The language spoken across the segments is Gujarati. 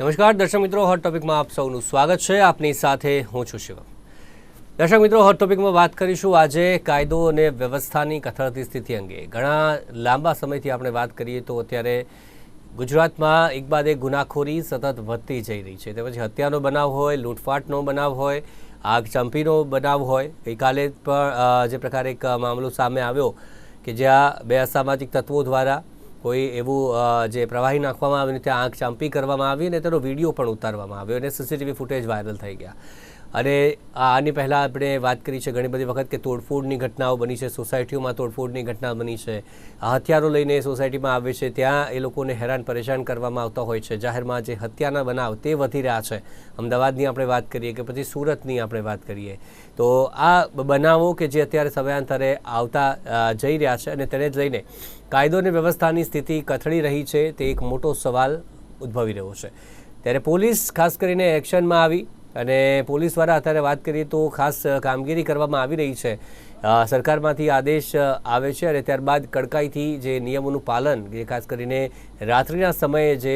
નમસ્કાર, દર્શક મિત્રો હોટ ટોપિકમાં આપ સૌનું સ્વાગત છે. આપની સાથે હું છું શિવમ. દર્શક મિત્રો હોટ ટોપિકમાં વાત કરીશું આજે કાયદો અને વ્યવસ્થાની કથળતી સ્થિતિ અંગે. ઘણા લાંબા સમયથી આપણે વાત કરીએ તો અત્યારે ગુજરાતમાં એક બાદ એક ગુનાખોરી સતત વધતી જઈ રહી છે. તેમજ હત્યાનો બનાવ હોય, લૂંટફાટનો બનાવ હોય, આગ ચંપીનો બનાવ હોય. ગઈકાલે પણ જે પ્રકારે એક મામલો સામે આવ્યો કે જ્યાં બે અસામાજિક તત્વો દ્વારા કોઈ એવું જે પ્રવાહી નાખવામાં આવ્યું ત્યાં આંખ ચાંપી કરવામાં આવી અને તેનો વીડિયો પણ ઉતારવામાં આવ્યો. અને સીસીટીવી ફૂટેજ વાયરલ થઈ ગયા. અને આની પહેલાં આપણે વાત કરી છે ઘણી બધી વખત કે તોડફોડની ઘટનાઓ બની છે, સોસાયટીઓમાં તોડફોડની ઘટના બની છે. હથિયારો લઈને સોસાયટીમાં આવે છે, ત્યાં એ લોકોને હેરાન પરેશાન કરવામાં આવતા હોય છે. જાહેરમાં જે હત્યાના બનાવ તે વધી રહ્યા છે. અમદાવાદની આપણે વાત કરીએ કે પછી સુરતની આપણે વાત કરીએ. તો આ બનાવો કે જે અત્યારે સમયાંતરે આવતા જઈ રહ્યા છે અને તેને જ લઈને કાયદો અને વ્યવસ્થાની સ્થિતિ કથળી રહી છે, તે એક મોટો સવાલ ઉદ્ભવી રહ્યો છે. ત્યારે પોલીસ ખાસ કરીને એક્શનમાં આવી અને પોલીસ દ્વારા અત્યારે વાત કરીએ તો ખાસ કામગીરી કરવામાં આવી રહી છે. સરકારમાંથી આદેશ આવે છે અને ત્યારબાદ કડકાઈથી જે નિયમોનું પાલન, જે ખાસ કરીને રાત્રિના સમયે જે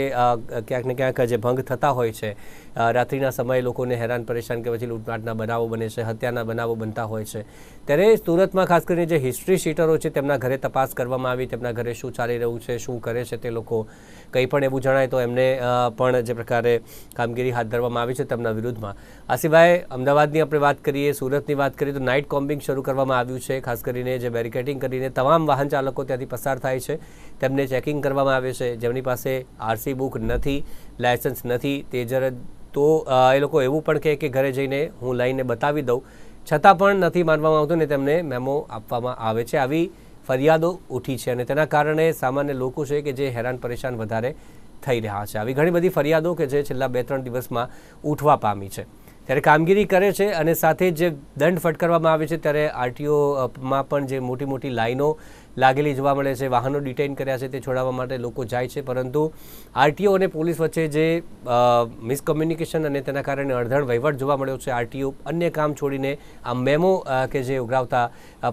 ક્યાંક ને ક્યાંક જે ભંગ થતા હોય છે રાત્રિના સમયે લોકોને હેરાન, પરેશાન કે પછી લૂંટમાટના બનાવો બને છે, હત્યાના બનાવો બનતા હોય છે. ત્યારે સુરતમાં ખાસ કરીને જે હિસ્ટ્રી શીટરો છે, તેમના ઘરે તપાસ કરવામાં આવી, તેમના ઘરે શું ચાલી રહ્યું છે, શું કરે છે તે લોકો કંઈ પણ એવું જણાય તો એમને પણ જે પ્રકારે કામગીરી હાથ ધરવામાં આવી છે તેમના વિરુદ્ધમાં. આ સિવાય અમદાવાદની આપણે વાત કરીએ, સુરતની વાત કરીએ તો નાઇટ કોમ્બિંગ શરૂ કરવામાં આવ્યું છે, ખાસ કરીને જે બેરિકેડિંગ કરીને તમામ વાહન ચાલકો ત્યાંથી પસાર થાય છે. તેમને ચેકિંગ કરવામાં આવે છે. જેમની પાસે આરસી બુક નથી, લાયસન્સ નથી તે જર તો એ લોકો એવું પણ કહે કે ઘરે જઈને હું લઈને બતાવી દઉં. છતાં પણ નથી માનવામાં આવતું ને તેમને મેમો આપવામાં આવે છે. આવી ફરિયાદો ઉઠી છે અને તેના કારણે સામાન્ય લોકો છે કે જે હેરાન પરેશાન વધારે થઈ રહ્યા છે. આવી ઘણી બધી ફરિયાદો કે જે છેલ્લા બે ત્રણ દિવસમાં ઉઠવા પામી છે. ત્યારે કામગીરી કરે છે અને સાથે જે દંડ ફટકારવામાં આવે છે ત્યારે આરટીઓમાં પણ જે મોટી મોટી લાઈનો લાગેલી જોવા મળે છે, વાહનો ડિટેઇન કર્યા છે તે છોડાવવા માટે લોકો જાય છે. પરંતુ આરટીઓ અને પોલીસ વચ્ચે જે મિસકમ્યુનિકેશન અને તેના કારણે અડધણ વહીવટ જોવા મળ્યો છે, આરટીઓ અન્ય કામ છોડીને આ મેમો કે જે ઉઘરાવતા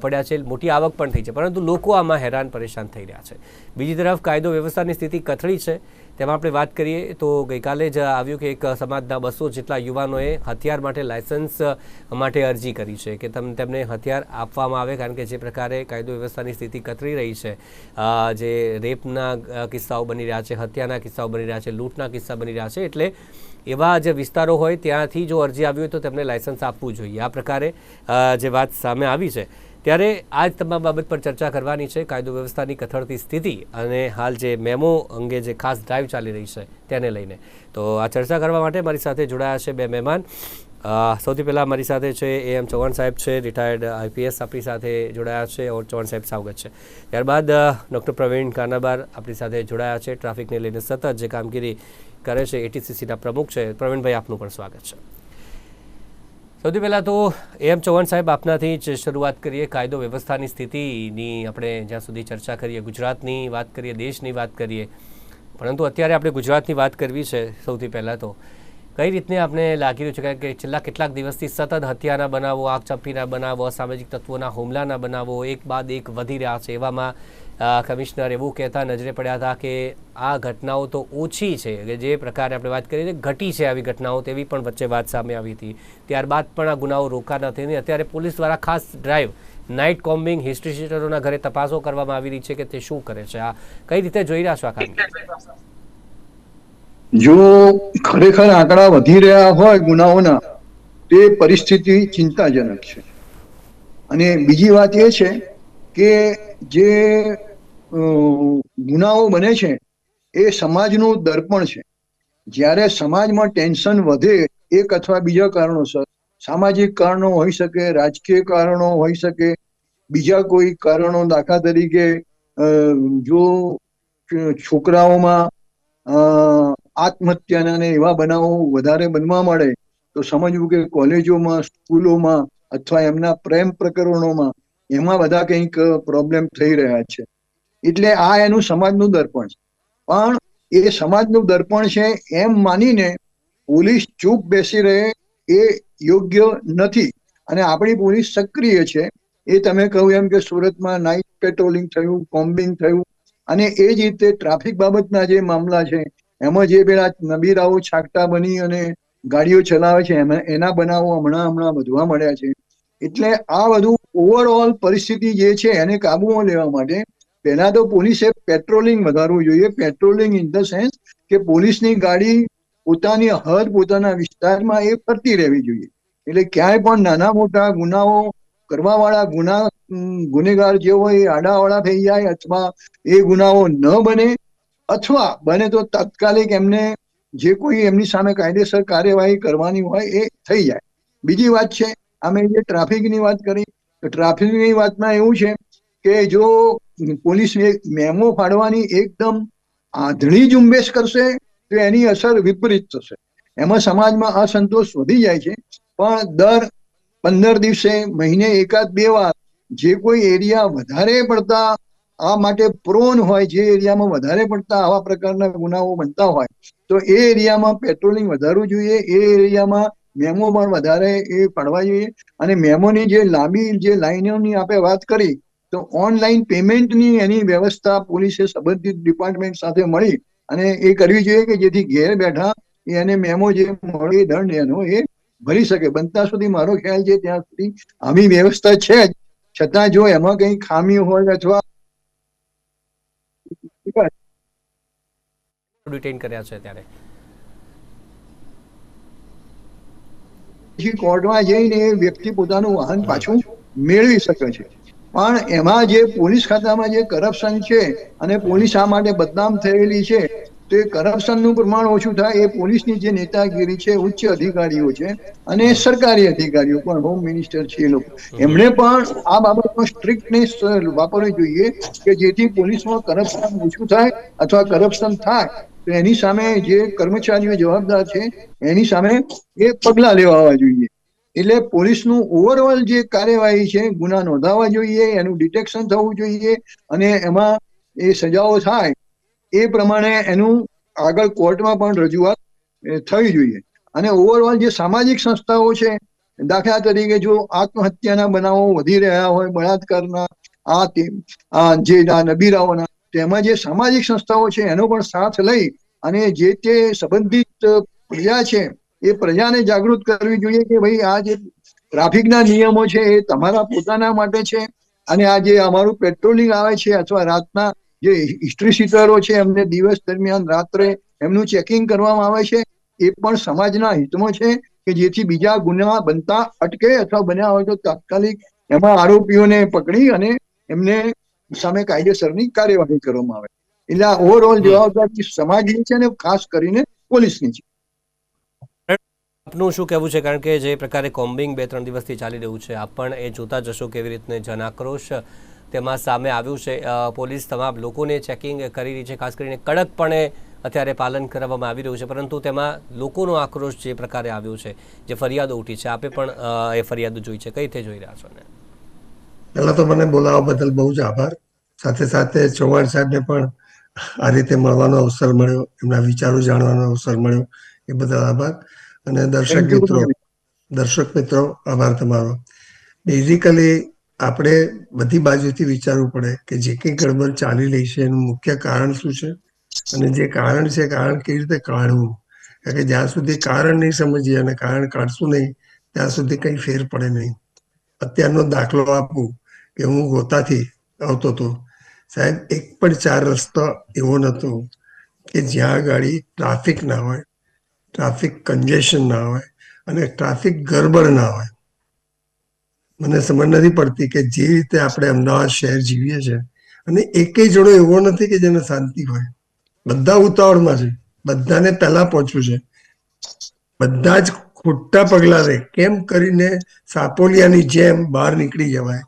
પડ્યા છે, મોટી આવક પણ થઈ છે. પરંતુ લોકો આમાં હેરાન પરેશાન થઈ રહ્યા છે. બીજી તરફ કાયદો વ્યવસ્થાની સ્થિતિ કથળી છે. તેમાં આપણે વાત કરીએ તો ગઈકાલે જ આવ્યું કે એક સમાજના બસો જેટલા યુવાનોએ હથિયાર માટે લાયસન્સ માટે અરજી કરી છે કે તમ, તેમને હથિયાર આપવામાં આવે કારણ કે જે પ્રકારે કાયદો વ્યવસ્થાની સ્થિતિ કતરી રહી છે. જે રેપના કિસ્સાઓ બની રહ્યા છે, હત્યાના કિસ્સાઓ બની રહ્યા છે, લૂંટના કિસ્સા બની રહ્યા છે એટલે એવા જે વિસ્તારો હોય ત્યાંથી જો અરજી આવી હોય તો તેમને લાયસન્સ આપવું જોઈએ. આ પ્રકારે જે વાત સામે આવી છે. ત્યારે આ જ તમામ બાબત પર ચર્ચા કરવાની છે કાયદો વ્યવસ્થાની કથળતી સ્થિતિ અને હાલ જે મેમો અંગે જે ખાસ ડ્રાઈવ ચાલી રહી છે તેને લઈને. તો આ ચર્ચા કરવા માટે મારી સાથે જોડાયા છે બે મહેમાન. સૌથી પહેલાં મારી સાથે છે એ એમ ચૌહાણ સાહેબ છે રિટાયર્ડ આઈપીએસ આપણી સાથે જોડાયા છે, ઓર ચૌહાણ સાહેબ સ્વાગત છે. ત્યારબાદ ડૉક્ટર પ્રવીણ કાનાબાર આપણી સાથે જોડાયા છે, ટ્રાફિકને લઈને સતત જે કામગીરી કરે છે એટીસીસીના પ્રમુખ છે. પ્રવીણભાઈ, આપનું પણ સ્વાગત છે. સૌથી પહેલાં તો એમ ચૌહાણ સાહેબ, આપનાથી જ શરૂઆત કરીએ કાયદો વ્યવસ્થાની સ્થિતિની. આપણે જ્યાં સુધી ચર્ચા કરીએ, ગુજરાતની વાત કરીએ, દેશની વાત કરીએ, પરંતુ અત્યારે આપણે ગુજરાતની વાત કરવી છે સૌથી પહેલાં તો. કઈ રીતને આપણે લાગી રહ્યું છે? કે છેલ્લા કેટલાક દિવસથી સતત હત્યાના બનાવો, આગ ચંપીના બનાવો, અસામાજિક તત્વોના હુમલાના બનાવો એક બાદ એક વધી રહ્યા છે. એવામાં કમિશનર એવું કહેતા નજરે પડ્યા હતા કે આ ઘટનાઓ તો ઓછી છે, કે જે પ્રકારે આપણે વાત કરીએ ઘટી છે આવી ઘટનાઓ તેવી પણ વચ્ચે વાત સામે આવી હતી. ત્યારબાદ પણ આ ગુનાઓ રોકા નથી ને અત્યારે પોલીસ દ્વારા ખાસ ડ્રાઈવ, નાઇટ કોમ્બિંગ, હિસ્ટ્રી શીટરોના ઘરે તપાસો કરવામાં આવી રહી છે કે તે શું કરે છે. આ કઈ રીતે જોઈ રહ્યા છો આ કામ? જો ખરેખર આંકડા વધી રહ્યા હોય ગુનાઓના, તે પરિસ્થિતિ ચિંતાજનક છે. અને બીજી વાત એ છે કે જે ગુનાઓ બને છે, એ સમાજનું દર્પણ છે. જ્યારે સમાજમાં ટેન્શન વધે, એક અથવા બીજા કારણોસર, સામાજિક કારણો હોઈ શકે, રાજકીય કારણો હોઈ શકે, બીજા કોઈ કારણો દાખલા તરીકે જો છોકરાઓમાં આત્મહત્યાના એવા બનાવો વધારે બનવા મળે, તો સમજવું કે કોલેજોમાં, સ્કૂલોમાં અથવા એમના પ્રેમ પ્રકરણોમાં એમાં બધા કંઈક પ્રોબ્લેમ થઈ રહ્યા છે. એટલે આ એનું સમાજનું દર્પણ છે. પણ એ સમાજનું દર્પણ છે એમ માનીને પોલીસ ચૂપ બેસી રહે એ યોગ્ય નથી. અને આપણી પોલીસ સક્રિય છે. એ તમે કહ્યું એમ કે સુરતમાં નાઇટ પેટ્રોલિંગ થયું, કોમ્બિંગ થયું. અને એ જ રીતે ટ્રાફિક બાબતના જે મામલા છે, એમાં જે પેલા નબીરાઓ છાકટા બની અને ગાડીઓ ચલાવે છે એના બનાવો હમણાં હમણાં વધવા મળ્યા છે. એટલે આ બધું ઓવરઓલ પરિસ્થિતિ જે છે એને કાબુમાં લેવા માટે પહેલા તો પોલીસે પેટ્રોલિંગ વધારવું જોઈએ. પેટ્રોલિંગ ઇન ધ સેન્સ કે પોલીસની ગાડી પોતાની હદ, પોતાના વિસ્તારમાં એ ફરતી રહેવી જોઈએ. એટલે ક્યાંય પણ નાના મોટા ગુનાઓ કરવાવાળા ગુના ગુનેગાર જે હોય એ આડાવાળા થઈ જાય અથવા એ ગુનાઓ ન બને અથવા બને તો તાત્કાલિક એમને જે કોઈ એમની સામે કાયદેસર કાર્યવાહી કરવાની હોય એ થઈ જાય. બીજી વાત છે અમે જે ટ્રાફિકની વાત કરી ટ્રાફિકની વાતમાં એવું છે કે જો પોલીસ મેમો ફાડવાની એકદમ આંધળી ઝુંબેશ કરશે, તો એની અસર વિપરીત થશે. એમાં સમાજમાં અસંતોષ વધી જાય છે. પણ દર પંદર દિવસે, મહિને એકાદ બે વાર, જે કોઈ એરિયા વધારે પડતા આ માટે પ્રોન હોય, જે એરિયામાં વધારે પડતા આવા પ્રકારના ગુનાઓ બનતા હોય, તો એ એરિયામાં પેટ્રોલિંગ વધારવું જોઈએ. એ એરિયામાં મેમો પણ વધારે એ પાડવા જોઈએ. અને મેમોની જે લાંબી, જે લાઈનોની આપણે વાત કરી તો ઓનલાઈન પેમેન્ટની એની વ્યવસ્થા પોલીસે સંબંધિત ડિપાર્ટમેન્ટ સાથે મળી અને એ કરવી જોઈએ કે જેથી ઘેર બેઠા એને મેમો જે મળે દંડ એનો એ ભરી શકે. બનતા સુધી મારો ખ્યાલ છે ત્યાં સુધી આવી વ્યવસ્થા છે જ. છતાં જો એમાં કઈ ખામી હોય અથવા ડિટેન કર્યા છે ત્યારે. પછી કોર્ટમાં જઈને એ વ્યક્તિ પોતાનું વાહન પાછું મેળવી શકે છે. પણ એમાં જે પોલીસ ખાતામાં જે કરપ્શન છે અને પોલીસ આ માટે બદનામ થયેલી છે તો એ કરપ્શનનું પ્રમાણ ઓછું થાય એ પોલીસની જે નેતાગીરી છે ઉચ્ચ અધિકારીઓ છે અને સરકારી અધિકારીઓ પણ હોમ મિનિસ્ટર છે એ લોકો. એમણે પણ આ બાબતમાં સ્ટ્રિક્ટનેસ વાપરવી જોઈએ કે જેથી પોલીસમાં કરપ્શન ઓછું થાય અથવા કરપ્શન થાય. તો એની સામે જે કર્મચારીઓ જવાબદાર છે એની સામે એ પગલાં લેવા જોઈએ. એટલે પોલીસનું ઓવરઓલ જે કાર્યવાહી છે, ગુના નોંધાવા જોઈએ, એનું ડિટેક્શન થવું જોઈએ અને એમાં એ સજાઓ થાય એ પ્રમાણે એનું આગળ કોર્ટમાં પણ રજૂઆત થવી જોઈએ. અને ઓવરઓલ જે સામાજિક સંસ્થાઓ છે, દાખલા તરીકે જો આત્મહત્યાના બનાવો વધી રહ્યા હોય, બળાત્કારના, આ તે, આ જે નબીરાઓના તેમાં જે સામાજિક સંસ્થાઓ છે, એનો પણ સાથ લઈ અને જે તે સંબંધિત પ્રજા છે એ પ્રજાને જાગૃત કરવી જોઈએ કે ભાઈ આ જે ટ્રાફિકના નિયમો છે એ તમારા પોતાના માટે છે અને આ જે અમારું પેટ્રોલિંગ આવે છે અથવા રાતના જે હિસ્ટ્રી સીટરો છે એમને દિવસ દરમિયાન રાત્રે એમનું ચેકિંગ કરવામાં આવે છે, એ પણ સમાજના હિતમાં છે કે જેથી બીજા ગુના બનતા અટકે અથવા બન્યા હોય તો તાત્કાલિક એમાં આરોપીઓને પકડી અને એમને સામે કાયદેસરની કાર્યવાહી કરવામાં આવે. એટલે આ ઓવરઓલ જવાબદારી સમાજની છે અને ખાસ કરીને પોલીસની છે. આપનું શું કહેવું છે? કારણ કે જે પ્રકારે કોમ્બિંગ બે ત્રણ દિવસથી ચાલી રહ્યું છે, આપ પણ એ જોતા જશો કેવી રીતને જન આક્રોશ તેમાં સામે આવ્યું છે. પોલીસ તમામ લોકોને ચેકિંગ કરી રહી છે, ખાસ કરીને કડકપણે અત્યારે પાલન કરવામાં આવી રહ્યું છે, પરંતુ તેમાં લોકોનો આક્રોશ જે પ્રકારે આવ્યો છે, જે ફરિયાદો ઉઠી છે, આપે પણ એ ફરિયાદો જોઈ છે. કઈ રીતે જોઈ રહ્યા છો ને પહેલા તો મને બોલાવવા બદલ બહુ જ આભાર. સાથે સાથે ચૌહાણ સાહેબને પણ આ રીતે મળવાનો અવસર મળ્યો, એમના વિચારો જાણવાનો અવસર મળ્યો, એ બદલ આભાર. અને દર્શક મિત્રો દર્શક મિત્રો આભાર તમારો. બેઝિકલી આપણે બધી બાજુથી વિચારવું પડે કે જે કંઈ ગડબડ ચાલી રહી છે એનું મુખ્ય કારણ શું છે? અને જે કારણ છે કારણ કેવી રીતે કાઢવું? કારણ કે જ્યાં સુધી કારણ નહીં સમજીએ અને કારણ કાઢશું નહીં ત્યાં સુધી કંઈ ફેર પડે નહીં. અત્યારનો દાખલો આપું કે હું ગોતાથી આવતો હતો. સાહેબ એક પણ ચાર રસ્તો એવો નહોતો કે જ્યાં ગાડી ટ્રાફિક ના હોય ટ્રાફિક કન્જેશન ના હોય અને ટ્રાફિક ગરબડ ના હોય. મને સમજ નથી પડતી કે જે રીતે આપણે અમદાવાદ શહેર જીવીએ છીએ અને એકેય જોડો એવો નથી કે જેને શાંતિ હોય. બધા ઉતાવળમાં છે. બધાને પહેલા પહોંચવું છે. બધા જ ખોટા પગલા લે. કેમ કરીને સાપોલિયાની જેમ બહાર નીકળી જવાય?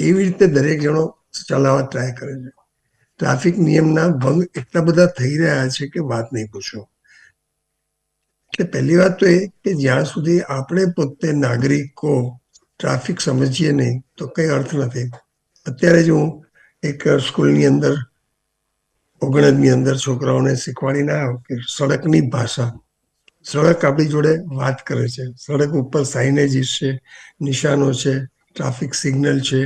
એવી રીતે દરેક જણો ચલાવવા ટ્રાય કરે છે. ટ્રાફિક નિયમના ભંગ એટલા બધા થઈ રહ્યા છે કે વાત નહીં પૂછો. એટલે પહેલી વાત તો એ કે જ્યાં સુધી આપણે પોતે નાગરિકો ટ્રાફિક સમજીએ નહીં, તો કઈ અર્થ નથી. અત્યારે જ હું એક સ્કૂલની અંદર ઓગણજની અંદર છોકરાઓને શીખવાડીને આવ્યો કે સડકની ભાષા. સડક આપણી જોડે વાત કરે છે. સડક ઉપર સાઇનેજીસ છે, નિશાનો છે ટ્રાફિક સિગ્નલ છે,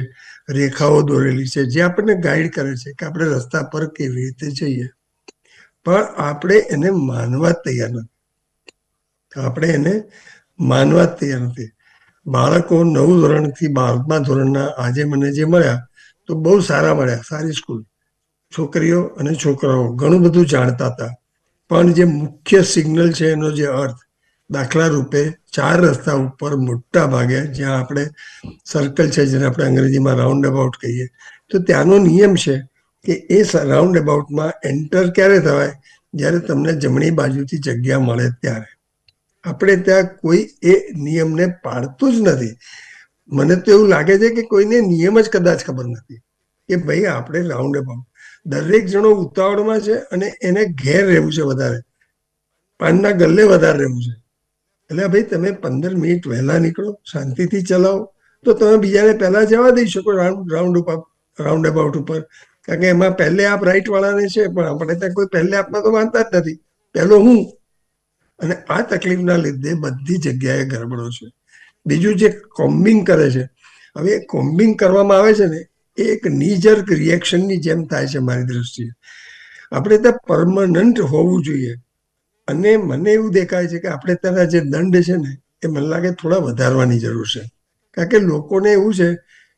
રેખાઓ દોરેલી છે, જે આપણને ગાઈડ કરે છે કે આપણે રસ્તા પર કેવી રીતે જઈએ. પણ આપણે એને માનવા તૈયાર નથી. આપણે એને માનવા જ તૈયાર નથી. બાળકો નવ ધોરણથી બારમા ધોરણના આજે મને જે મળ્યા, તો બહુ સારા મળ્યા, સારી સ્કૂલ. છોકરીઓ અને છોકરાઓ ઘણું બધું જાણતા હતા. પણ જે મુખ્ય સિગ્નલ છે એનો જે અર્થ, દાખલા રૂપે ચાર રસ્તા ઉપર મોટા ભાગે જ્યાં આપણે સર્કલ છે, જેને આપણે અંગ્રેજીમાં રાઉન્ડ અબાઉટ કહીએ, તો ત્યાંનો નિયમ છે કે એ રાઉન્ડ અબાઉટમાં એન્ટર ક્યારે થવાય? જ્યારે તમને જમણી બાજુથી જગ્યા મળે ત્યારે. આપણે ત્યાં કોઈ એ નિયમને પાળતું જ નથી. મને તો એવું લાગે છે કે કોઈને નિયમ જ કદાચ ખબર નથી કે ભાઈ આપણે રાઉન્ડ અબાઉટ દરેક જણો ઉતાવળમાં છે અને એને ઘેર રહેવું છે વધારે. પાનના ગલ્લે વધારે રહેવું છે. એટલે ભાઈ તમે પંદર મિનિટ વહેલા નીકળો, શાંતિથી ચલાવો. તો તમે બીજાને પહેલા જવા દઈ શકો રાઉન્ડ રાઉન્ડ ઉપર રાઉન્ડ અબાઉટ ઉપર. કારણ કે એમાં પહેલે આપ રાઈટ વાળાને છે, પણ આપણે ત્યાં કોઈ પહેલે આપમાં તો માનતા જ નથી. પહેલો હું અને આ તકલીફના લીધે બધી જગ્યાએ ગરબડો છે. બીજું જે કોમ્બિંગ કરે છે, હવે કોમ્બિંગ કરવામાં આવે છે ને, એ એક નીજર્ક રિએક્શનની જેમ થાય છે મારી દ્રષ્ટિએ. આપણે ત્યાં પરમનન્ટ હોવું જોઈએ. અને મને એવું દેખાય છે કે આપણે ત્યાંના જે દંડ છે ને, એ મને લાગે થોડા વધારવાની જરૂર છે. કારણ કે લોકોને એવું છે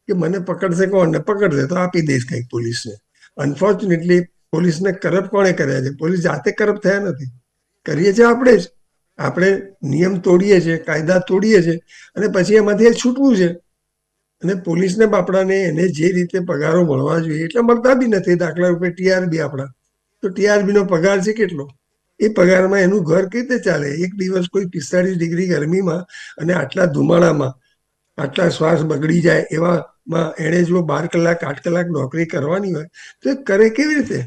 કે મને પકડશે કોણ? પકડશે તો આપી દઈશ કંઈક પોલીસને. અનફોર્ચ્યુનેટલી પોલીસને કરપ કોણે કર્યા છે? પોલીસ જાતે કરપ થયા નથી. કરીએ છીએ આપણે જ. આપણે નિયમ તોડીએ છીએ, કાયદા તોડીએ છીએ અને પછી એમાંથી છૂટવું છે. અને પોલીસને બાપડાને એને જે રીતે પગારો મળવા જોઈએ, એટલે મળતા બી નથી. દાખલા રૂપે ટીઆરબી આપણા. તો ટીઆરબીનો પગાર છે કેટલો? એ પગારમાં એનું ઘર કઈ રીતે ચાલે? એક દિવસ કોઈ પિસ્તાળીસ ડિગ્રી ગરમીમાં અને આટલા ધુમાડામાં, આટલા શ્વાસ બગડી જાય એવામાં એણે જો બાર કલાક, આઠ કલાક નોકરી કરવાની હોય, તો એ કરે કેવી રીતે?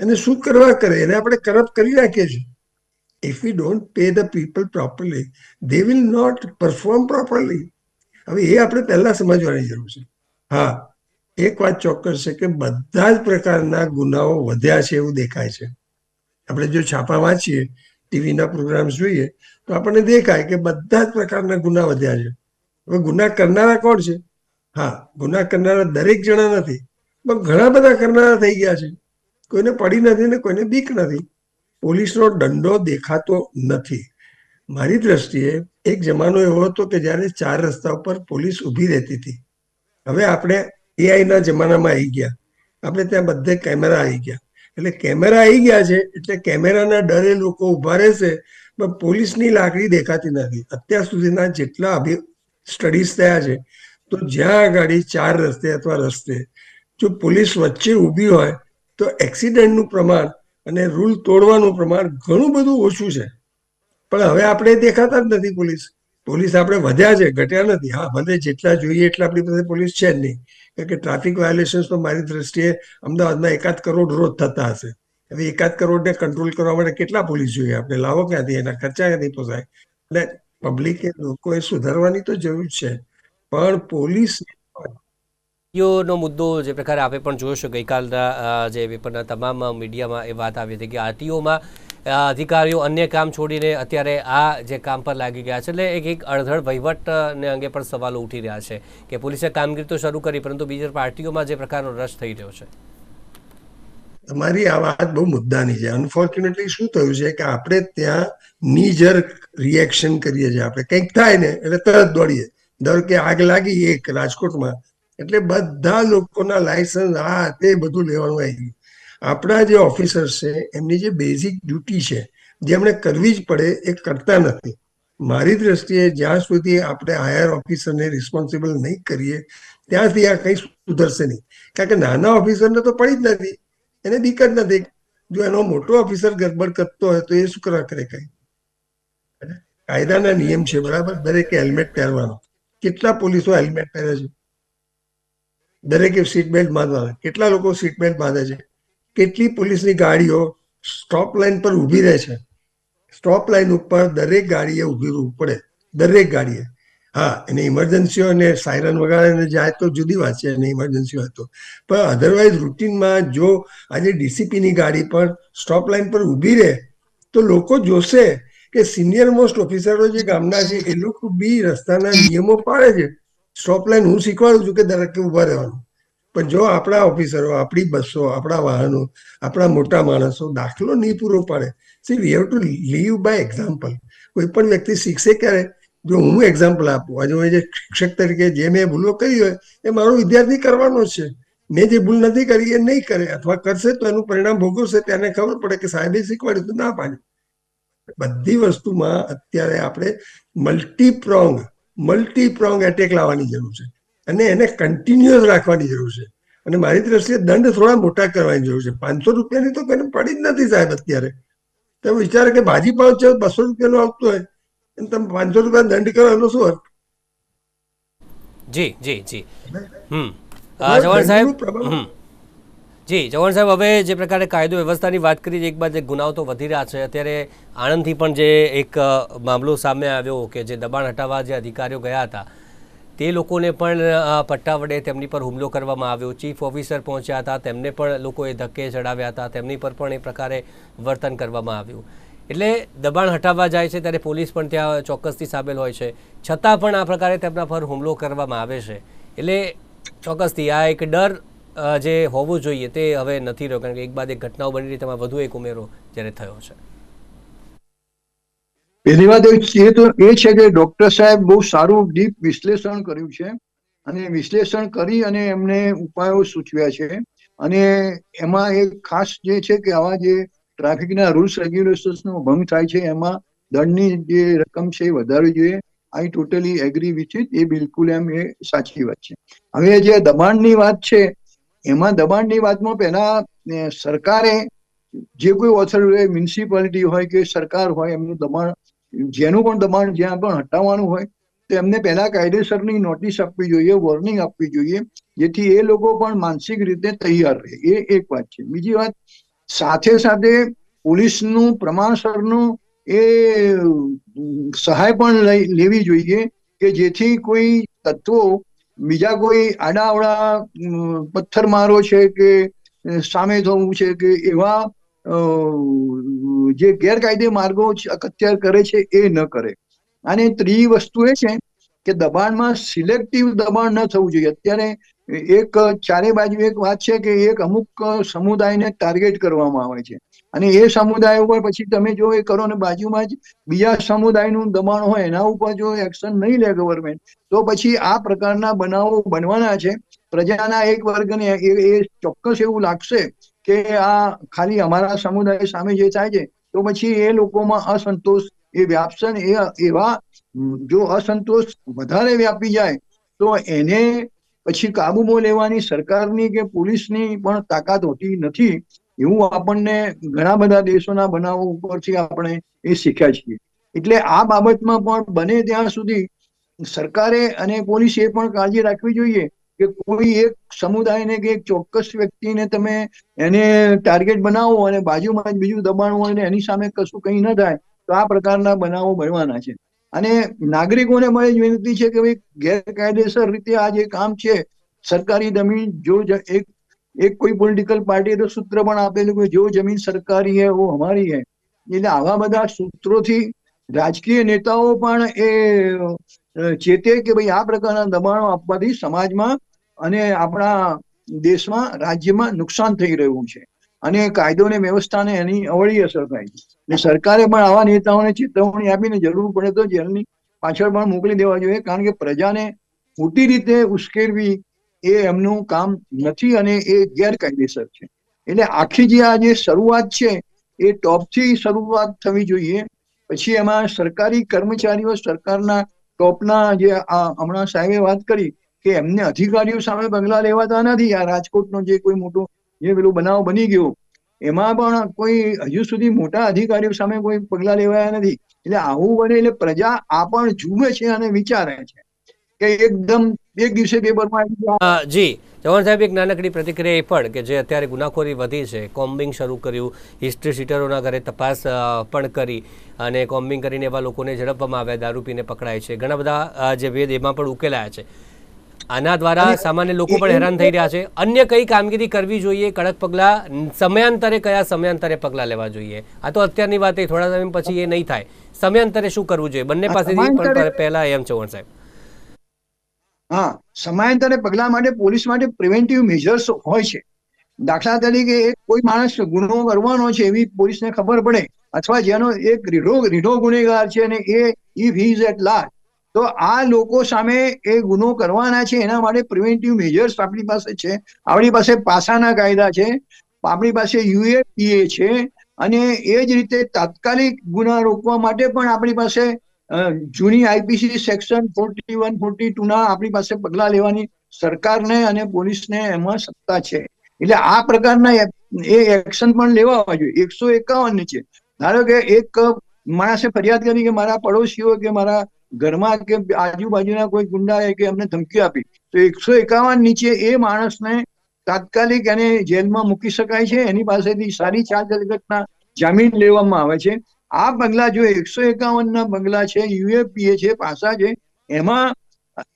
એને શું કરવા કરે? એને આપણે કરપ્ટ કરી નાખીએ છીએ. If we don't pay the people properly they will not perform properly હવે એ આપણે પહેલા સમજવાની જરૂર છે. હા, એક વાત ચોક્કસ છે કે બધા જ પ્રકારના ગુનાઓ વધ્યા છે એવું દેખાય છે. આપણે જો છાપા વાંચીએ, ટીવીના પ્રોગ્રામ્સ જોઈએ, તો આપણને દેખાય કે બધા જ પ્રકારના ગુના વધ્યા છે. હવે ગુના કરનારા કોણ છે? હા, ગુના કરનારા દરેક જણા નથી, પણ ઘણા બધા કરનારા થઈ ગયા છે. કોઈને પડી નથી ને કોઈને બીક નથી. પોલીસનો દંડો દેખાતો નથી. મારી દ્રષ્ટિએ એક જમાનો એવો હતો કે જ્યારે ચાર રસ્તા ઉપર પોલીસ ઊભી રહેતી હતી. હવે આપણે એઆઈના જમાનામાં આવી ગયા. આપણે ત્યાં બધે કેમેરા આવી ગયા. એટલે કેમેરા આવી ગયા છે એટલે કેમેરાના ડરે લોકો ઊભા રહેશે, પણ પોલીસની લાકડી દેખાતી નથી. અત્યાર સુધીના જેટલા અભિ, સ્ટડીઝ થયા છે, તો જ્યાં આગળ ચાર રસ્તે અથવા રસ્તે જો પોલીસ વચ્ચે ઊભી હોય, તો એક્સિડન્ટનું પ્રમાણ અને રૂલ તોડવાનું પ્રમાણ ઘણું બધું ઓછું છે. પણ હવે આપણે દેખાતા જ નથી પોલીસ. પોલીસ આપણે વધ્યા છે, ઘટ્યા નથી. હા, ભલે જેટલા જોઈએ એટલા આપણી પાસે પોલીસ છે જ નહીં. કારણ કે ટ્રાફિક વાયોલેશન્સ તો મારી દ્રષ્ટિએ અમદાવાદમાં એકાદ કરોડ રોજ થતા હશે. હવે એકાદ કરોડને કંટ્રોલ કરવા માટે કેટલા પોલીસ જોઈએ? આપણે લાવો ક્યાંથી? એના ખર્ચા ક્યાંથી પોસાય? એટલે પબ્લિકે લોકોએ સુધારવાની તો જરૂર છે. પણ પોલીસ નો મુદ્દો જે પ્રકારે આપે પણ જોઈશું ગઈકાલના જે પેપરના તમામ મીડિયામાં એ વાત આવી હતી કે આરટીઓમાં અધિકારીઓ અન્ય કામ છોડીને અત્યારે આ જે કામ પર લાગી ગયા છે. એટલે એક એક અડધડ વહીવટને અંગે પણ સવાલો ઉઠી રહ્યા છે કે પોલીસે કામગીરી તો શરૂ કરી, પરંતુ બીજા પાર્ટીઓમાં જે પ્રકારનો રસ થઈ રહ્યો છે? તમારી આ વાત બહુ મુદ્દાની છે. અનફોર્ચ્યુનેટલી શું થયું છે કે આપણે ત્યાં નીજર રિએક્શન કરીએ છીએ આપણે. કંઈક થાય ને એટલે તરત દોડીએ. ધારો કે આગ લાગી એક રાજકોટમાં એટલે બધા લોકોના લાયસન્સ આ તે બધું લેવાનું આવી ગયું. આપણા જે ઓફિસર્સ છે, એમની જે બેઝિક ડ્યુટી છે, જે એમણે કરવી જ પડે, એ કરતા નથી. મારી દ્રષ્ટિએ જ્યાં સુધી આપણે હાયર ઓફિસરને રિસ્પોન્સિબલ નહીં કરીએ ત્યાં સુધી આ કંઈ સુધરશે નહીં. કારણ કે નાના ઓફિસરને તો પડી જ નથી. એને બીક જ નથી. જો એનો મોટો ઓફિસર ગડબડ કરતો હોય, તો એ શું કરે કઈ? કાયદાના નિયમ છે, બરાબર? દરેકે હેલ્મેટ પહેરવાનો. કેટલા પોલીસો હેલ્મેટ પહેરે છે? દરેકે સીટ બેલ્ટ બાંધવાના કેટલા લોકો સીટ બેલ્ટ બાંધે છે? કેટલી પોલીસની ગાડીઓ સ્ટોપ લાઇન પર ઊભી રહે છે? સ્ટોપ લાઇન ઉપર દરેક ગાડીએ ઊભી રહેવું પડે. દરેક ગાડીએ. હા, એને ઇમરજન્સી હોય ને સાયરન વગાડે જાય તો જુદી વાત છે, એને ઇમરજન્સી હોય તો. પણ અધરવાઇઝ રૂટીનમાં જો આજે ડીસીપીની ગાડી પર સ્ટોપ લાઈન પર ઊભી રહે, તો લોકો જોશે કે સિનિયર મોસ્ટ ઓફિસરો જે ગામના છે, એ લોકો બી રસ્તાના નિયમો પાળે છે. સ્ટોપ લાઇન હું શીખવાડું છું કે દરેકે ઊભા રહેવાનું. પણ જો આપણા ઓફિસરો, આપણી બસો, આપણા વાહનો, આપણા મોટા માણસો દાખલો નહીં પૂરો પાડે see we have to live by example કોઈ પણ વ્યક્તિ શીખશે ક્યારે? જો હું એક્ઝામ્પલ આપું, આજે હું જે શિક્ષક તરીકે જે મેં ભૂલો કરી હોય, એ મારો વિદ્યાર્થી કરવાનો છે. મેં જે ભૂલ નથી કરી એ નહીં કરે, અથવા કરશે તો એનું પરિણામ ભોગવશે તેને ખબર પડે કે સાહેબે શીખવાડ્યું તો ના પાડ્યું. બધી વસ્તુમાં અત્યારે આપણે multi prong multi prong attack લાવવાની જરૂર છે. અને એને કન્ટિન્યુઅસ રાખવાની જરૂર છે. અને મારી દ્રષ્ટિએ દંડ થોડા મોટા કરવાની જરૂર છે. પાંચસો રૂપિયાની તો કોઈને પડી જ નથી સાહેબ અત્યારે. તમે વિચારો કે ભાજી પાવ છે બસો રૂપિયાનો આવતો હોય અને તમે પાંચસો રૂપિયા દંડ કરો એનો શું અર્થ? જી જી જી. હમ. જવાન સાહેબ જી જવાન સાહેબ, હવે જે પ્રકારે કાયદો વ્યવસ્થાની વાત કરી એક એક ગુનાઓ તો વધી રહ્યા છે, અત્યારે આણંદથી પણ જે એક મામલો સામે આવ્યો કે જે દબાણ હટાવવા જે અધિકારીઓ ગયા હતા, તે લોકોને પણ પટ્ટા વડે તેમની પર હુમલો કરવામાં આવ્યો. ચીફ ઓફિસર પહોંચ્યા હતા, તેમને પણ લોકોએ ધક્કે ચડાવ્યા હતા, તેમની પર પણ એ પ્રકારે વર્તન કરવામાં આવ્યું. એટલે દબાણ હટાવવા જાય છે, ત્યારે પોલીસ પણ ત્યાં ચોક્કસથી સામેલ હોય છે. છતાં પણ આ પ્રકારે તેમના પર હુમલો કરવામાં આવે છે. એટલે ચોક્કસથી આ એક ડર જે હોવો જોઈએ તે હવે નથી રહ્યો, કારણ કે એક બાદ એક ઘટનાઓ બની રહી, તેમાં વધુ એક ઉમેરો જ્યારે થયો છે. પહેલી વાત એ તો એ છે કે ડોક્ટર સાહેબ બહુ સારું ડીપ વિશ્લેષણ કર્યું છે અને વિશ્લેષણ કરી અને એમને ઉપાયો સૂચવ્યા છે. અને એમાં એક ખાસ જે છે કે આવા જે ટ્રાફિકના રૂલ્સ, રેગ્યુલેશન્સનો ભંગ થાય છે, એમાં દંડની જે રકમ છે એ વધારવી જોઈએ. I totally agree with it એ બિલકુલ એમ એ સાચી વાત છે. હવે જે દબાણની વાત છે એમાં દબાણની વાતમાં પહેલા સરકારે જે કોઈ ઓથોરિટી મ્યુનિસિપાલિટી હોય કે સરકાર હોય, એમનું દબાણ, જેનું પણ દબાણ જ્યાં પણ હટાવવાનું હોય, તો એમને પહેલા કાયદેસરની નોટિસ આપવી જોઈએ, વોર્નિંગ આપવી જોઈએ, જેથી એ લોકો પણ માનસિક રીતે તૈયાર રહે. એ એક વાત છે. બીજી વાત, સાથે સાથે પોલીસનું પ્રમાણસરનું એ સહાય પણ લઈ, લેવી જોઈએ કે જેથી કોઈ તત્વો બીજા કોઈ આડાઅવળા પથ્થર પથ્થરમારો છે કે સામે થવું છે કે એવા જે ગેરકાયદે માર્ગો અખત્યાર કરે છે એ ન કરે. અને ત્રીજી વસ્તુ એ છે કે દબાણમાં સિલેક્ટિવ દબાણ ન થવું જોઈએ. અત્યારે એક ચારે બાજુ એક વાત છે કે એક અમુક સમુદાયને ટાર્ગેટ કરવામાં આવે છે. અને એ સમુદાય ઉપર પછી તમે જો એ કરો ને બાજુમાં જ બીજા સમુદાયનું દબાણ હોય એના ઉપર જો એક્શન નહીં લે ગવર્મેન્ટ તો પછી આ પ્રકારના બનાવો બનવાના છે. પ્રજાના એક વર્ગને એ ચોક્કસ એવું લાગશે કે આ ખાલી અમારા સમુદાય સામે જે થાય છે, તો પછી એ લોકોમાં અસંતોષ એ વ્યાપશે ને એ, એવા જો અસંતોષ વધારે વ્યાપી જાય, તો એને પછી કાબુમાં લેવાની સરકારની કે પોલીસની પણ તાકાત હોતી નથી. એવું આપણને ઘણા બધા દેશોના બનાવો ઉપરથી આપણે એ શીખ્યા છીએ. એટલે આ બાબતમાં પણ બને ત્યાં સુધી સરકારે અને પોલીસે પણ કાળજી રાખવી જોઈએ કે કોઈ એક સમુદાયને કે એક ચોક્કસ વ્યક્તિને તમે એને ટાર્ગેટ બનાવો અને બાજુમાં જ બીજું દબાણ હોય અને એની સામે કશું કંઈ ન થાય, તો આ પ્રકારના બનાવો બનવાના છે. અને નાગરિકોને મારી વિનંતી છે કે ભાઈ ગેરકાયદેસર રીતે આ જે કામ છે, સરકારી જમીન જો એક એક કોઈ પોલિટિકલ પાર્ટી તો સૂત્ર પણ આપેલું કે જો જમીન સરકારી હે, વો હમારી હે. એટલે આવા બધા સૂત્રોથી રાજકીય નેતાઓ પણ એ ચેતે કે ભાઈ આ પ્રકારના દબાણો આપવાથી સમાજમાં અને આપણા દેશમાં, રાજ્યમાં નુકસાન થઈ રહ્યું છે. અને કાયદો ને વ્યવસ્થાને એની અવળી અસર થાય છે. સરકારે પણ આવા નેતાઓને ચેતવણી આપીને જરૂર પડે તો જેલની પાછળ પણ મોકલી દેવા જોઈએ. કારણ કે પ્રજાને ખોટી રીતે ઉશ્કેરવી એ એમનું કામ નથી અને એ ગેરકાયદેસર છે. એટલે આખી જે આ જે શરૂઆત છે, એ ટોપથી શરૂઆત થવી જોઈએ. પછી એમાં સરકારી કર્મચારીઓ સરકારના ટોપના જે હમણાં સાહેબે વાત કરી કે એમને અધિકારીઓ સામે પગલા લેવાતા નથી. આ રાજકોટનો જે કોઈ મોટો જે પેલો બનાવ બની ગયો, એમાં પણ કોઈ હજુ સુધી મોટા અધિકારીઓ સામે કોઈ પગલા લેવાયા નથી. એટલે આવું બને એટલે પ્રજા આ પણ જુએ છે અને વિચારે છે કે એકદમ એક દિવસે આવી ગયું, જી. જવાન સાહેબ એક નાનકડી પ્રતિક્રિયા એ પણ કે જે અત્યારે ગુનાખોરી વધી છે. કોમ્બિંગ શરૂ કર્યું હિસ્ટ્રી શીટરોના ઘરે તપાસ પણ કરી અને કોમ્બિંગ કરીને એવા લોકોને ઝડપવામાં આવ્યા દારૂ પીને પકડાય છે. ઘણા બધા જે વેદ એમાં પણ ઉકેલાયા છે. આના દ્વારા સામાન્ય લોકો પણ હેરાન થઈ રહ્યા છે. અન્ય કઈ કામગીરી કરવી જોઈએ? કડક પગલાં સમયાંતરે કયા સમયાંતરે પગલાં લેવા જોઈએ? આ તો અત્યારની વાત એ થોડા સમય પછી એ નહીં થાય. સમયાંતરે શું કરવું જોઈએ? બંને પાસેથી પણ પહેલાં પહેલા એમ ચૌહાણ સાહેબ. હા, સમયાંતરે પગલા માટે પોલીસ માટે પ્રિવેન્ટિવ મેજર્સ હોય છે. દાખલા તરીકે કોઈ માણસ ગુનો કરવાનો છે એવી પોલીસને ખબર પડે, અથવા જેનો એક રીઢો રીઢો ગુનેગાર છે અને એ ઇફ હી એટ લાર્જ તો આ લોકો સામે એ ગુનો કરવાના છે, એના માટે પ્રિવેન્ટિવ મેજર્સ આપણી પાસે છે. આપણી પાસે પાસાના કાયદા છે, આપણી પાસે યુએપીએ છે, અને એ જ રીતે તાત્કાલિક ગુના રોકવા માટે પણ આપણી પાસે જૂની IPC section forty one forty two ના આપણી પાસે પગલા લેવાની સરકારને અને પોલીસને એમાં સત્તા છે. એટલે આ પ્રકારના એ- એક્શન પણ લેવા જોઈએ. એકસો એકાવન છે. ધારો કે એક માણસે ફરિયાદ કરી કે મારા પડોશીઓ કે મારા ઘરમાં કે આજુબાજુના કોઈ ગુંડાએ કે અમને ધમકી આપી, તો એકસો એકાવન નીચે એ માણસને તાત્કાલિક એને જેલમાં મૂકી શકાય છે. એની પાસેથી સારી ચાર જગતના જામીન લેવામાં આવે છે. આ બંગલા જો એકસો એકાવન ના બંગલા છે યુએપીએ છે, પાસા છે, એમાં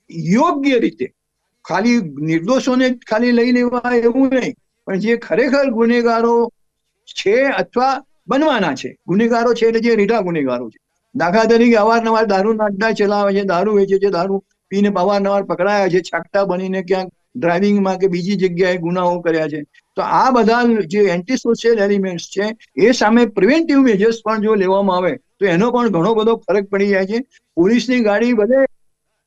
યોગ્ય રીતે ખાલી નિર્દોષોને ખાલી લઈ લેવા એવું નહીં, પણ જે ખરેખર ગુનેગારો છે અથવા બનવાના છે, ગુનેગારો છે એટલે જે રીઢા ગુનેગારો છે. દાખલા તરીકે અવારનવાર દારૂના અડ્ડા ચલાવે છે, દારૂ વેચે છે, દારૂ પીને અવારનવાર પકડાયા છે, છાકટા બનીને ક્યાંક ડ્રાઇવિંગમાં કે બીજી જગ્યાએ ગુનાઓ કર્યા છે. તો આ બધા જે એન્ટી સોશિયલ એલિમેન્ટ્સ છે, એ સામે પ્રિવેન્ટિવ મેજર્સ પણ જો લેવામાં આવે, તો એનો પણ ઘણો બધો ફરક પડી જાય છે. પોલીસની ગાડી ભલે,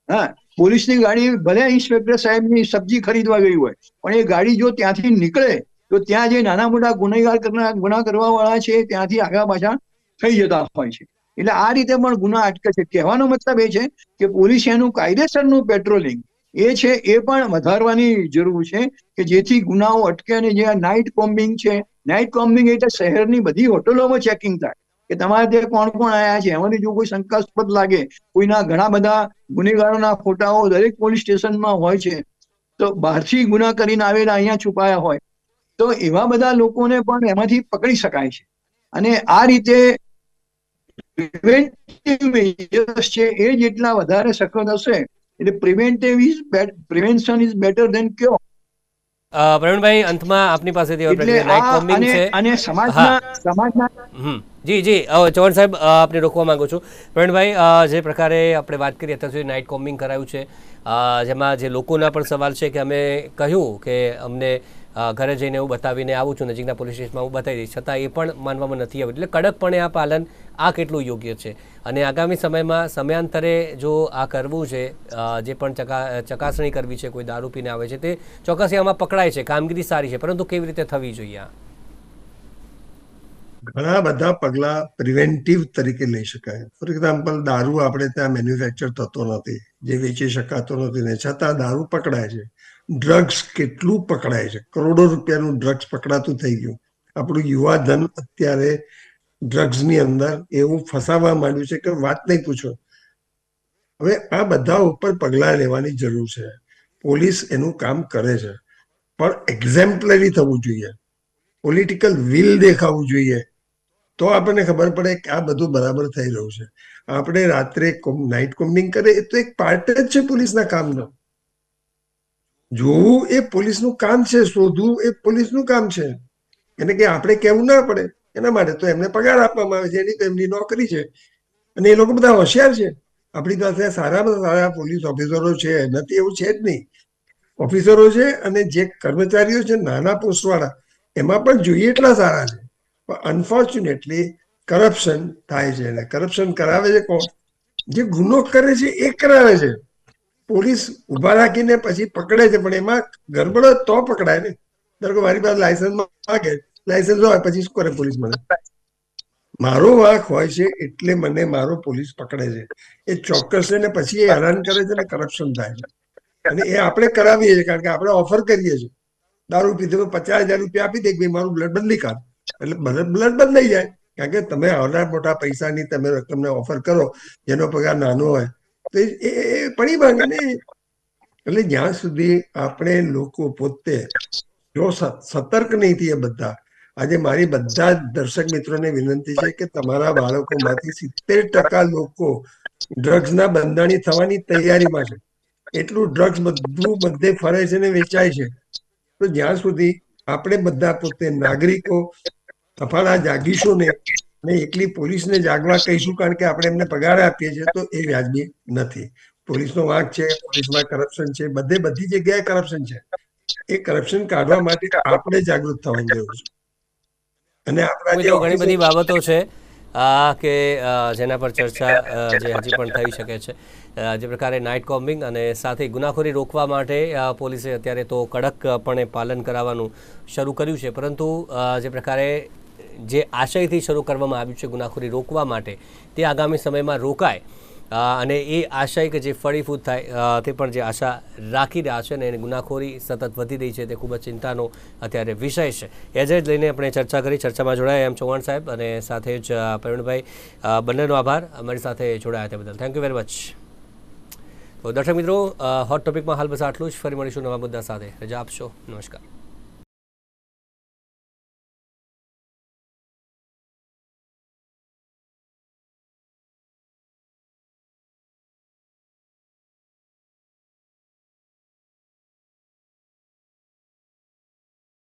હા, પોલીસની ગાડી ભલે ઇન્સ્પેક્ટર સાહેબની સબ્જી ખરીદવા ગઈ હોય, પણ એ ગાડી જો ત્યાંથી નીકળે, તો ત્યાં જે નાના મોટા ગુનેગાર કરનાર ગુના કરવા વાળા છે, ત્યાંથી આગા પાછા થઈ જતા હોય છે. એટલે આ રીતે પણ ગુના અટકે છે. કહેવાનો મતલબ એ છે કે પોલીસ એનું કાયદેસરનું પેટ્રોલિંગ એ છે, એ પણ વધારવાની જરૂર છે કે જેથી ગુનાઓ અટકે અને જે નાઇટ કોમ્બિંગ છે નાઇટ કોમ્બિંગ એટલે શહેરની બધી હોટલોમાં ચેકિંગ થાય કે તમારે ત્યાં કોણ કોણ આયા છે? એમાંથી જો કોઈ શંકાસ્પદ લાગે, કોઈના ઘણા બધા ગુનેગારોના ફોટાઓ દરેક પોલીસ સ્ટેશનમાં હોય છે, તો બહારથી ગુના કરીને આવેલા અહીંયા છુપાયા હોય, તો એવા બધા લોકોને પણ એમાંથી પકડી શકાય છે. અને આ રીતે મેજર્સ છે, એ જેટલા વધારે સખત હશે એટલે preventive is prevention is better than cure Pravinbhai અંતમાં આપની પાસેથી એટલે છે. અને સમાજમાં સમાજમાં જી જી. ચૌહાણ સાહેબ આપને રોકવા માંગુ છું. પ્રવીણભાઈ જે પ્રકારે આપણે વાત કરી અત્યાર સુધી નાઇટ કોમ્બિંગ કરાયું છે. જેમાં જે લોકોના પણ સવાલ છે કે અમે કહ્યું કે અમને ઘરે જઈને હું બતાવીને આવું છું નજીકના પોલીસ સ્ટેશનમાં હું બતાવી દઈશ. છતાં એ પણ માનવામાં નથી આવ્યું. એટલે કડકપણે આ પાલન આ કેટલું યોગ્ય છે? અને આગામી સમયમાં સમયાંતરે જો આ કરવું છે જે પણ ચકા, ચકાસણી કરવી છે, કોઈ દારૂ પીને આવે છે, તે ચોક્કસ આમાં પકડાય છે, કામગીરી સારી છે, પરંતુ કેવી રીતે થવી જોઈએ ઘણા બધા પગલા પ્રિવેન્ટિવ તરીકે લઈ શકાય. ફોર એક્ઝામ્પલ, દારૂ આપણે ત્યાં મેન્યુફેક્ચર થતો નથી, જે વેચી શકાતો નથી ને છતાં દારૂ પકડાય છે. ડ્રગ્સ કેટલું પકડાય છે? કરોડો રૂપિયાનું ડ્રગ્સ પકડાતું થઈ ગયું. આપણું યુવા ધન અત્યારે ડ્રગ્સની અંદર એવું ફસાવા માંડ્યું છે કે વાત નહીં પૂછો. હવે આ બધા ઉપર પગલા લેવાની જરૂર છે. પોલીસ એનું કામ કરે છે. પણ એક્ઝેમ્પલરી થવું જોઈએ. પોલિટિકલ વિલ દેખાવું જોઈએ. તો આપણને ખબર પડે કે આ બધું બરાબર થઈ રહ્યું છે. આપણે રાત્રે નાઇટ કોમ્બિંગ કરે એ તો એક પાર્ટ જ છે પોલીસના કામનો. જોવું એ પોલીસનું કામ છે, શોધવું એ પોલીસનું કામ છે. એને કે આપણે કહેવું ના પડે. એના માટે તો એમને પગાર આપવામાં આવે છે, એની તો એમની નોકરી છે. અને એ લોકો બધા હોશિયાર છે. આપણી પાસે સારામાં સારા પોલીસ ઓફિસરો છે નથી એવું છે જ નહીં. ઓફિસરો છે અને જે કર્મચારીઓ છે, નાના પોસ્ટવાળા, એમાં પણ જોઈએ એટલા સારા છે. પણ અનફોર્ચ્યુનેટલી કરપ્શન થાય છે અને કરપ્શન કરાવે છે કોણ? જે ગુનો કરે છે, એ કરાવે છે. પોલીસ ઊભા રાખીને પછી પકડે છે, પણ એમાં ગરબડ તો પકડાય ને. ધારો કે મારી પાસે લાયસન્સ માંગે લાયસન્સ હોય પછી શું કરે પોલીસ મને? મારો વાંક હોય છે એટલે મને મારો પોલીસ પકડે છે. એ ચોક્કસ છે ને પછી એ હેરાન કરે છે ને કરપ્શન થાય છે. અને એ આપણે કરાવીએ છીએ, કારણ કે આપણે ઓફર કરીએ છીએ. દારૂ પીધો પચાસ હજાર રૂપિયા આપી દે કે મારું બ્લડ બદલી કાઢ એટલે બ્લડ બ્લડ બદલાઈ જાય. કારણ કે તમે આવનાર મોટા પૈસાની તમે રકમને ઓફર કરો, જેનો પગાર નાનો હોય. તો એ, એ- એ પડી ભાંગે ને. એટલે જ્યાં સુધી આપણે લોકો પોતે જો સતર્ક નહીં થઈએ બધા આજે મારી બધા જ દર્શક મિત્રોને વિનંતી છે કે તમારા બાળકોમાંથી સિત્તેર ટકા લોકો ડ્રગ્સના બંધાણી થવાની તૈયારીમાં છે. એટલું ડ્રગ્સ બધું બધે ફરે છે ને વેચાય છે. તો જ્યાં સુધી આપણે બધા પોતે નાગરિકો સફાળા જાગીશું ને અને એકલી પોલીસને જાગવા કહીશું કારણ કે આપણે એમને પગાર આપીએ છીએ તો એ વ્યાજબી નથી. પોલીસનો વાંક છે, પોલીસમાં કરપ્શન છે, બધે બધી જગ્યાએ કરપ્શન છે. એ કરપ્શન કાઢવા માટે આપણે જાગૃત થવાની જરૂર છે. અને આપણા જે ઘણી બધી બાબતો છે આ કે જેના પર ચર્ચા જે હજી પણ થઈ શકે છે. જે પ્રકારે નાઇટ કોમ્બિંગ અને સાથે ગુનાખોરી રોકવા માટે પોલીસે અત્યારે તો કડકપણે પાલન કરાવવાનું શરૂ કર્યું છે. પરંતુ જે પ્રકારે જે આશયથી શરૂ કરવામાં આવ્યું છે ગુનાખોરી રોકવા માટે તે આગામી સમયમાં રોકાય. અને એ આશય કે જે ફળીફૂટ થાય તે પણ જે આશા રાખી રહ્યા છે અને ગુનાખોરી સતત વધી રહી છે, તે ખૂબ જ ચિંતાનો અત્યારે વિષય છે. એ જ લઈને આપણે ચર્ચા કરી, ચર્ચામાં જોડાયા એમ ચૌહાણ સાહેબ અને સાથે જ પ્રવીણભાઈ બંનેનો આભાર. અમારી સાથે જોડાયા તે બદલ. થેન્ક યુ વેરી મચ તો દર્શક મિત્રો હોટ ટોપિકમાં હાલ બસ આટલું જ. ફરી મળીશું નવા મુદ્દા સાથે. રજા આપશો. નમસ્કાર.